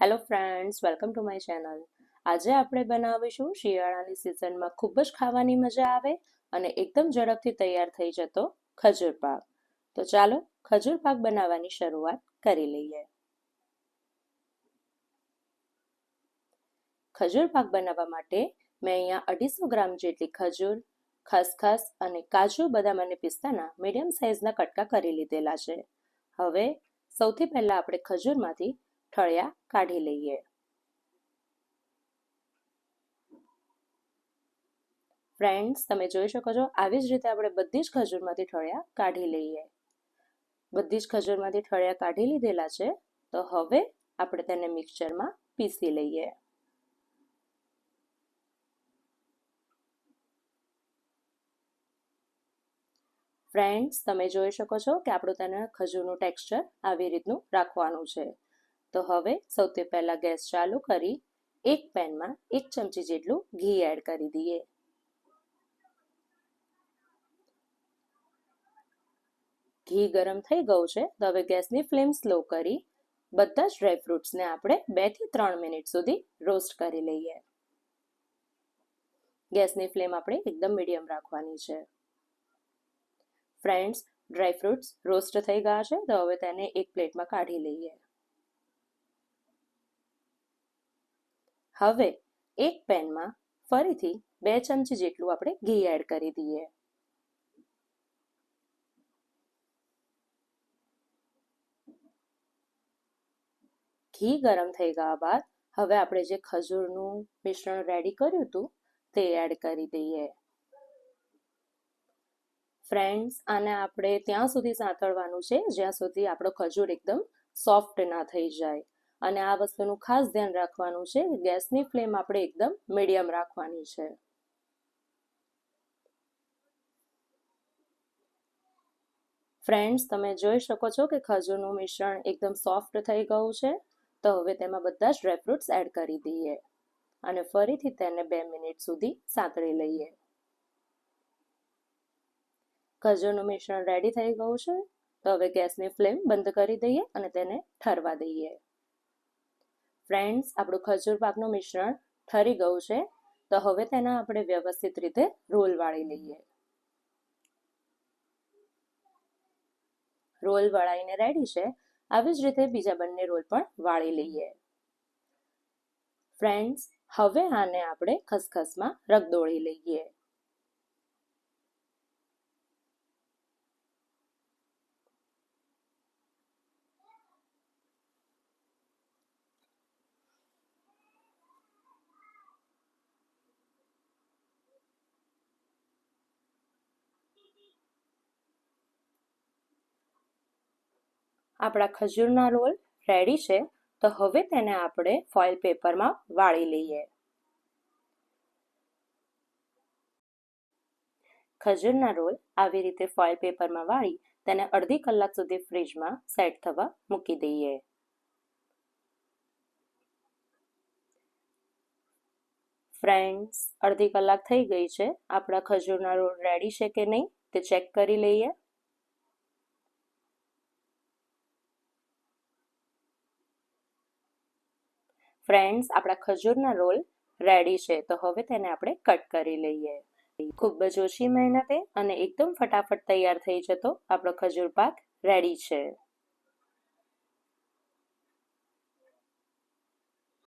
Hello friends welcome to my channel આજે આપણે બનાવીશું શિયાળાની સિઝનમાં ખૂબ જ ખાવાની મજા આવે અને એકદમ ઝડપથી તૈયાર થઈ જતો ખજૂર પાક. તો ચાલો ખજૂર પાક બનાવવાની શરૂઆત કરી લઈએ. ખજૂર પાક બનાવવા માટે મેં અહીંયા અઢીસો ગ્રામ જેટલી ખજૂર, ખસખસ અને કાજુ, બદામ અને પિસ્તાના મીડિયમ સાઇઝના કટકા કરી લીધેલા છે. હવે સૌથી પહેલાં આપણે ખજૂરમાંથી ઠળિયા કાઢી લઈએ. ફ્રેન્ડ્સ તમે જોઈ શકો છો, આવી જ રીતે આપણે બધી જ ખજૂરમાંથી ઠળિયા કાઢી લઈએ. બધી જ ખજૂરમાંથી ઠળિયા કાઢી લીધેલા છે, તો હવે આપણે તેને મિક્સચરમાં પીસી લઈએ. ફ્રેન્ડ્સ તમે જોઈ શકો છો કે આપણું તેને ખજૂરનું ટેક્સચર આવી રીતનું રાખવાનું છે. તો હવે સૌથી પહેલાં ગેસ ચાલુ કરી એક પેનમાં એક ચમચી જેટલું ઘી એડ કરી દઈએ. ઘી ગરમ થઈ ગયું છે તો હવે ગેસની ફ્લેમ સ્લો કરી બધા જ ડ્રાયફ્રૂટ્સને આપણે બેથી ત્રણ મિનિટ સુધી રોસ્ટ કરી લઈએ. ગેસની ફ્લેમ આપણે એકદમ મીડિયમ રાખવાની છે. ફ્રેન્ડ્સ ડ્રાયફ્રૂટ્સ રોસ્ટ થઈ ગયા છે તો હવે તેને એક પ્લેટમાં કાઢી લઈએ. હવે એક પેનમાં ફરીથી બે ચમચી જેટલું આપણે ઘી એડ કરી દઈએ. ઘી ગરમ થઈ ગયા બાદ હવે આપણે જે ખજૂરનું મિશ્રણ રેડી કર્યું હતું તે એડ કરી દઈએ. ફ્રેન્ડ્સ આને આપણે ત્યાં સુધી સાંતળવાનું છે જ્યાં સુધી આપણો ખજૂર એકદમ સોફ્ટ ના થઈ જાય. અને આ વસ્તુનું ખાસ ધ્યાન રાખવાનું છે, ગેસની ફ્લેમ આપણે એકદમ મીડિયમ રાખવાની છે. ફ્રેન્ડ્સ, તમે જોઈ શકો છો કે ખજૂરનું મિશ્રણ એકદમ સોફ્ટ થઈ ગયું છે, તો હવે તેમાં બધા જ ડ્રાયફ્રૂટ્સ એડ કરી દઈએ અને ફરીથી તેને બે મિનિટ સુધી સાંતળી લઈએ. ખજૂરનું મિશ્રણ રેડી થઈ ગયું છે, તો હવે ગેસની ફ્લેમ બંધ કરી દઈએ અને તેને ઠરવા દઈએ. ફ્રેન્ડ્સ, આપણું ખજૂર પાકનું મિશ્રણ ઠરી ગયું છે, તો હવે તેના આપણે વ્યવસ્થિત રીતે રોલ વાળી લઈએ. રોલ વળાઈને રેડી છે, આવી જ રીતે બીજા બંને રોલ પણ વાળી લઈએ. ફ્રેન્ડ્સ, હવે આને આપણે ખસખસમાં રગદોળી લઈએ. આપણા ખજૂરના રોલ રેડી છે, તો હવે તેને આપણે ફોઇલ પેપરમાં વાળી લઈએ. ખજૂરના રોલ આવી રીતે ફોઇલ પેપરમાં વાળી તેને અડધી કલાક સુધી ફ્રીજમાં સેટ થવા મૂકી દઈએ. ફ્રેન્ડ્સ અડધી કલાક થઈ ગઈ છે. આપણા ખજૂરના રોલ રેડી છે કે નહીં તે ચેક કરી લઈએ. ફ્રેન્ડ્સ, આપણા ખજૂરના રોલ રેડી છે. તો હવે તેને આપણે કટ કરી લઈએ. ખૂબ જ ઓછી મહેનતે અને એકદમ ફટાફટ તૈયાર થઈ જતો આપણો ખજૂર પાક રેડી છે.